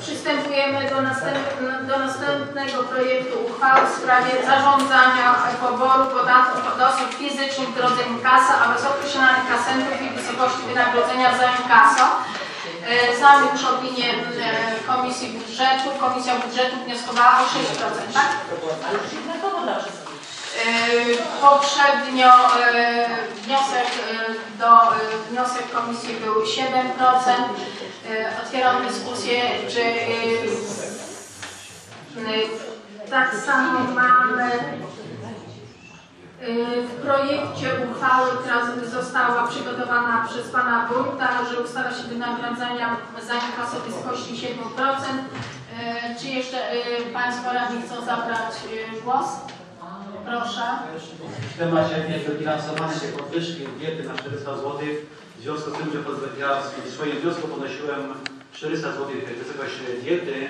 Przystępujemy do, do następnego projektu uchwały w sprawie zarządzania poboru podatku od osób fizycznych w drodze inkasa oraz określonych kasentów i wysokości wynagrodzenia za inkaso. E, Znamy już opinię e, Komisji Budżetu. Komisja Budżetu wnioskowała o 6%, tak? Ale już jednakowo dla. E, Poprzednio e, wniosek e, do wniosek komisji był 7%. E, Otwieram dyskusję, czy tak samo mamy w projekcie uchwały, która została przygotowana przez pana wójta, że ustala się wynagrodzenia za inkaso wysokości 7%. E, Czy jeszcze państwo radni chcą zabrać głos? Proszę. W temacie niedofinansowania tej podwyżki diety na 400 zł, w związku z tym, że ja w swoim wniosku podnosiłem 400 zł wysokość diety,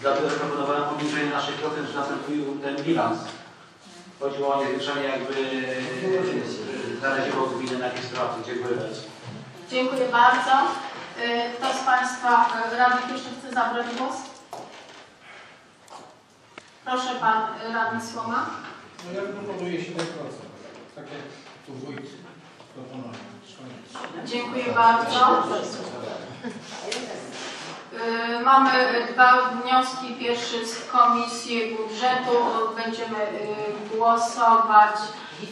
dlatego zaproponowałem obniżenie na 6%, że nastąpił ten bilans. Chodziło o niezwiększenie jakby e, zależało gminy na jakiejś sytuacji. Dziękuję bardzo. Dziękuję bardzo. E, Kto z Państwa e, radnych jeszcze chce zabrać głos? Proszę Pan e, Radny Słoma. No ja proponuję 7%. Tak jak tu wójt. Dziękuję bardzo. Y, Mamy dwa wnioski. Pierwszy z Komisji Budżetu. Będziemy y, głosować. Y,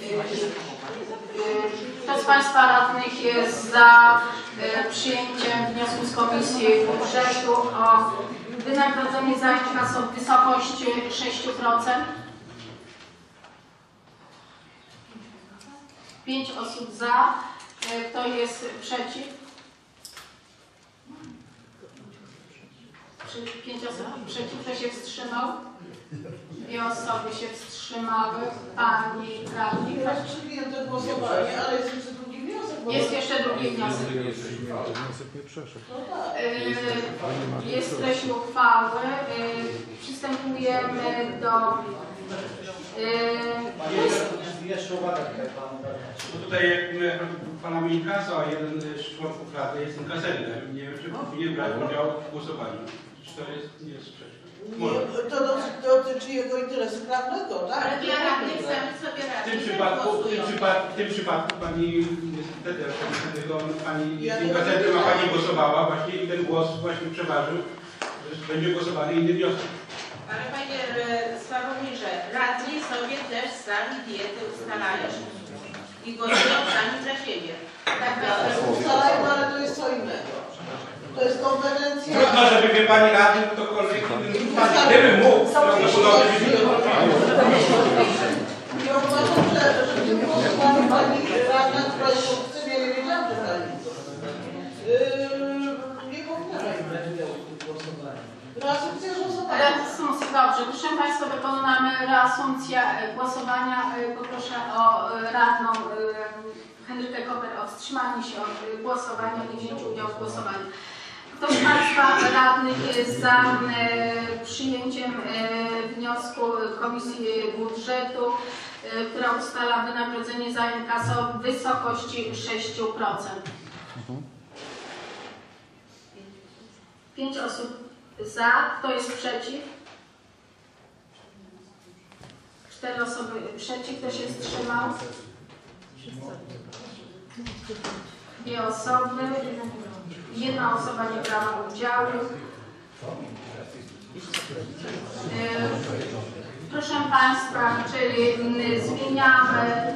Kto z Państwa radnych jest za przyjęciem wniosku z Komisji Budżetu o wynagrodzenie za inkaso w wysokości 6%? Pięć osób za. Y, Kto jest przeciw? Czy pięć osób przeciw? Kto się wstrzymał? Dwie osoby się wstrzymały. Pani radni. Ja przyjmuję to głosowanie, ale jest jeszcze drugi wniosek. bo- Jest jeszcze drugi wniosek. Wniosek nie przeszedł. No tak. Y, Jest treść uchwały. Y, Przystępujemy do... y, Jeszcze uwaga tutaj Pan. Bo tutaj jak pana Minkasa, a jeden z członków Rady jest inkasentem. Nie wiem, czy powinien brać udział w głosowaniu. Czy to jest, nie jest sprzeczne? Nie, to dotyczy, jego interesu prawnego, tak? Ale ja radny chcemy sobie W radzić. tym przypadku, w tym przypadku, w tym przypadku pani niestety tylko pani jest inkasentem, a pani głosowała właśnie i ten głos właśnie przeważył, że będzie głosowany inny wniosek. Ale panie e, Sławomirze, radni sobie też sami diety ustalają i głosują sami za siebie. Tak, Ustalajmy, ale to jest co innego. To jest kompetencja. Trudno, żeby wie pani radny ktokolwiek gdybym mógł, prawdopodobnie by Ja uważam, że, pani radna, która jest obcym, ja nie wiedziałam, że pani yy, nie powinna pani brać udziału w tym głosowaniu. Reasumpcja głosowania. Reasumpcja, dobrze. Proszę Państwa, wykonamy reasumpcję e, głosowania. E, Poproszę o e, radną Henrykę Koper o wstrzymanie się od głosowania i wzięciu udziału w głosowaniu. Kto z Państwa radnych jest za przyjęciem wniosku Komisji Budżetu, która ustala wynagrodzenie za inkaso w wysokości 6%? Pięć osób za. Kto jest przeciw? Cztery osoby przeciw. Kto się wstrzymał? Dwie osoby. Jedna osoba nie brała udziału. Yy, Proszę Państwa, czyli mm, zmieniamy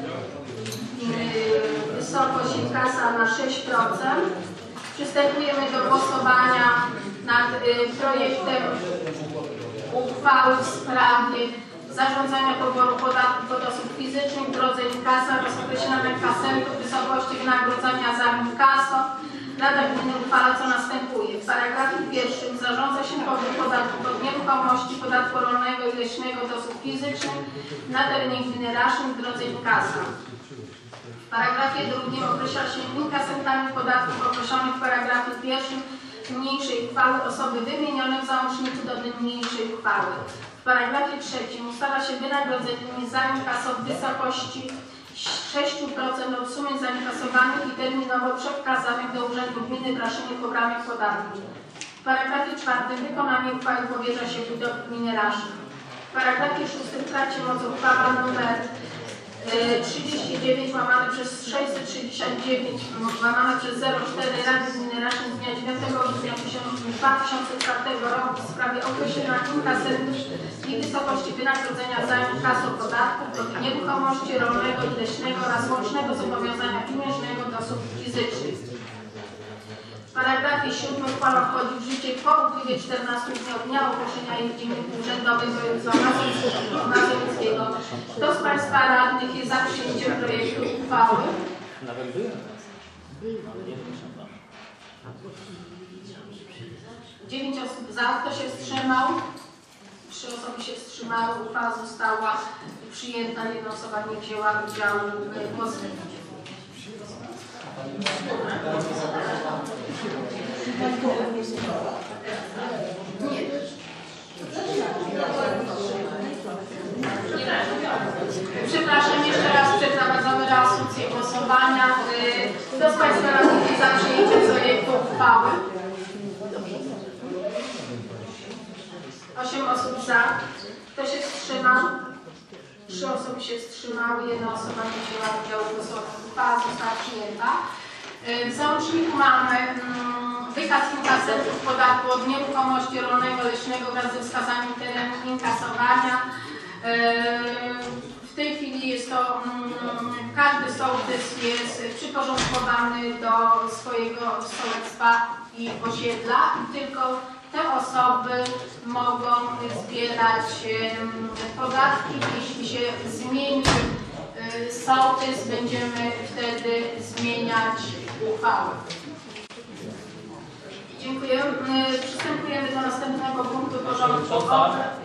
yy, wysokość inkasa na 6%. Przystępujemy do głosowania nad y, projektem uchwały w sprawie zarządzania poboru podatku od osób fizycznych w drodze inkasa oraz określonych kasentów wysokości wynagrodzenia za inkaso. Rada Gminy uchwala co następuje. W paragrafie pierwszym zarządza się pobór podatku od nieruchomości, podatku rolnego i leśnego od osób fizycznych na terenie gminy Raszyn w drodze inkasa. W paragrafie drugim określa się inkasentami podatków określonych w paragrafie pierwszym niniejszej uchwały osoby wymienione w załączniku do niniejszej uchwały paragrafie trzecim ustala się wynagrodzenie za inkaso w wysokości 6% od sumy zainkasowanych i terminowo przekazanych do Urzędu Gminy w Raszynie pobranych podatków. W paragrafie czwartym wykonanie uchwały powierza się do Gminy Raszyn. W paragrafie szóstym traci trakcie mocy uchwała nr 30 9 łamane przez 669 łamane przez 04 Rady Gminy Raszyn z dnia 9 grudnia 2004 roku w sprawie określenia inkaserów i wysokości wynagrodzenia za inkaso podatków od nieruchomości rolnego i leśnego oraz łącznego zobowiązania pieniężnego do osób fizycznych. W paragrafie 7 uchwała wchodzi w życie po upływie 14 dni od dnia ogłoszenia jej w Dzienniku Urzędowym Województwa Mazowieckiego-. Kto z Państwa radnych jest za przyjęciem projektu uchwały? Nawet byłem. Ale nie wyszedłem. 9 osób za. Kto się wstrzymał? Trzy osoby się wstrzymały. Uchwała została przyjęta. Jedna osoba nie wzięła udziału w głosowaniu. Przepraszam, jeszcze raz przeprowadzamy reasumpcję głosowania. Y, Kto z Państwa radnych jest za przyjęciem projektu uchwały? Osiem osób za. Kto się wstrzymał? Trzy osoby się wstrzymały, jedna osoba nie wzięła udziału w głosowaniu. Uchwała została przyjęta. Y, W załączniku mamy mm, wykaz inkasentów podatku od nieruchomości rolnego, leśnego wraz ze wskazaniem terenu inkasowania. Y, W tej chwili jest to, mm, każdy sołtys jest przyporządkowany do swojego sołectwa i osiedla i tylko te osoby mogą zbierać em, podatki. Jeśli się zmieni y, sołtys, będziemy wtedy zmieniać uchwałę. Dziękuję. Y, Przystępujemy do następnego punktu porządku obrad.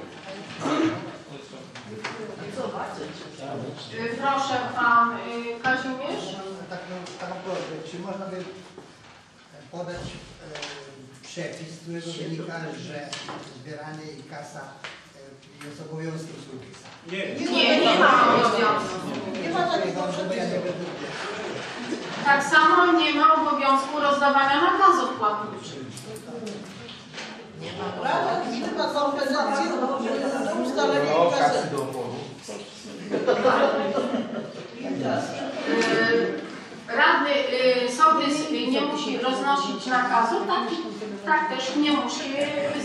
Y, Proszę pan y, Kazimierz. Taką, taką prośbę, czy można by podać e, przepis, z którego wynika, że zbieranie i kasa e, jest obowiązkiem sołtysa? Nie. Nie, nie ma obowiązku. Nie ma takiego Bo ja nie przepisu. będę Tak samo nie ma obowiązku rozdawania nakazów płatniczych. Rada Gminy ma kompetencje do ustalenia inkasy. Y, Radny y, sołtys nie musi roznosić nakazu, tak, tak też nie musi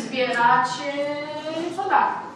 zbierać y, podatku.